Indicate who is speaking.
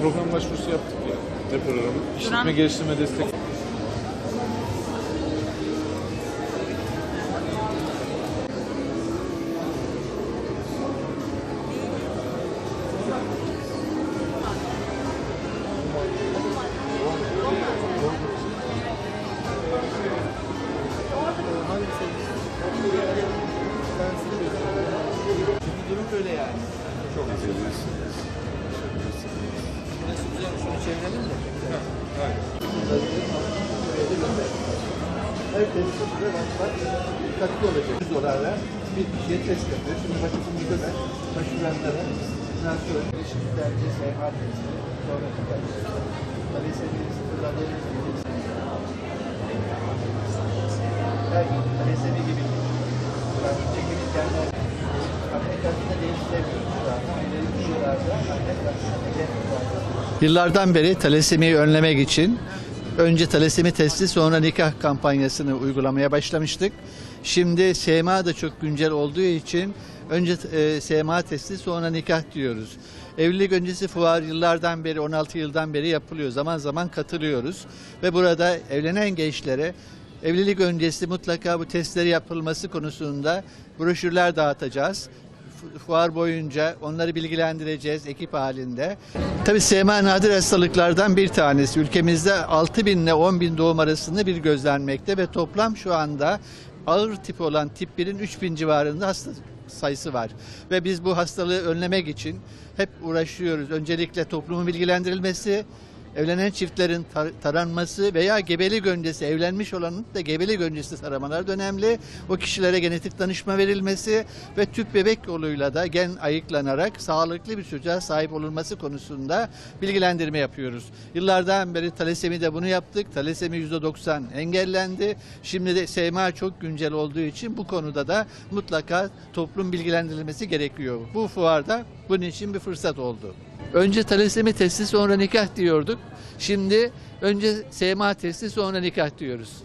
Speaker 1: Program başvurusu yaptık ya. Ne programı? İşletme geliştirme destek.
Speaker 2: Böyle yani.
Speaker 1: Çok güzeliz.
Speaker 2: Burası güzel. Şunu çevirelim de. Her tesisinde bak bak dikkatli olacak. 100 dolarla bir kişiye test yapıyor. Şimdi başımızda da başvuranlara finansör, ilişkilerce seyahat testi, sonra tabii sevgili sıfırladığınız gibi her gün LSD gibi
Speaker 3: Yıllardan beri talasemiyi önlemek için önce talasemi testi sonra nikah kampanyasını uygulamaya başlamıştık. Şimdi SMA da çok güncel olduğu için önce e, SMA testi sonra nikah diyoruz. Evlilik öncesi fuar yıllardan beri 16 yıldan beri yapılıyor. Zaman zaman katılıyoruz ve burada evlenen gençlere evlilik öncesi mutlaka bu testleri yapılması konusunda broşürler dağıtacağız fu- fuar boyunca onları bilgilendireceğiz ekip halinde. Tabii SMA nadir hastalıklardan bir tanesi. Ülkemizde 6 bin ile 10 bin doğum arasında bir gözlenmekte ve toplam şu anda ağır tip olan tip 1'in 3 bin civarında hasta sayısı var. Ve biz bu hastalığı önlemek için hep uğraşıyoruz. Öncelikle toplumun bilgilendirilmesi, Evlenen çiftlerin tar- taranması veya gebelik öncesi evlenmiş olanın da gebelik öncesi taramalar önemli. O kişilere genetik danışma verilmesi ve tüp bebek yoluyla da gen ayıklanarak sağlıklı bir çocuğa sahip olunması konusunda bilgilendirme yapıyoruz. Yıllardan beri de bunu yaptık. Talasemi %90 engellendi. Şimdi de SMA çok güncel olduğu için bu konuda da mutlaka toplum bilgilendirilmesi gerekiyor. Bu fuarda bunun için bir fırsat oldu. Önce talasemi testi sonra nikah diyorduk. Şimdi önce SMA testi sonra nikah diyoruz.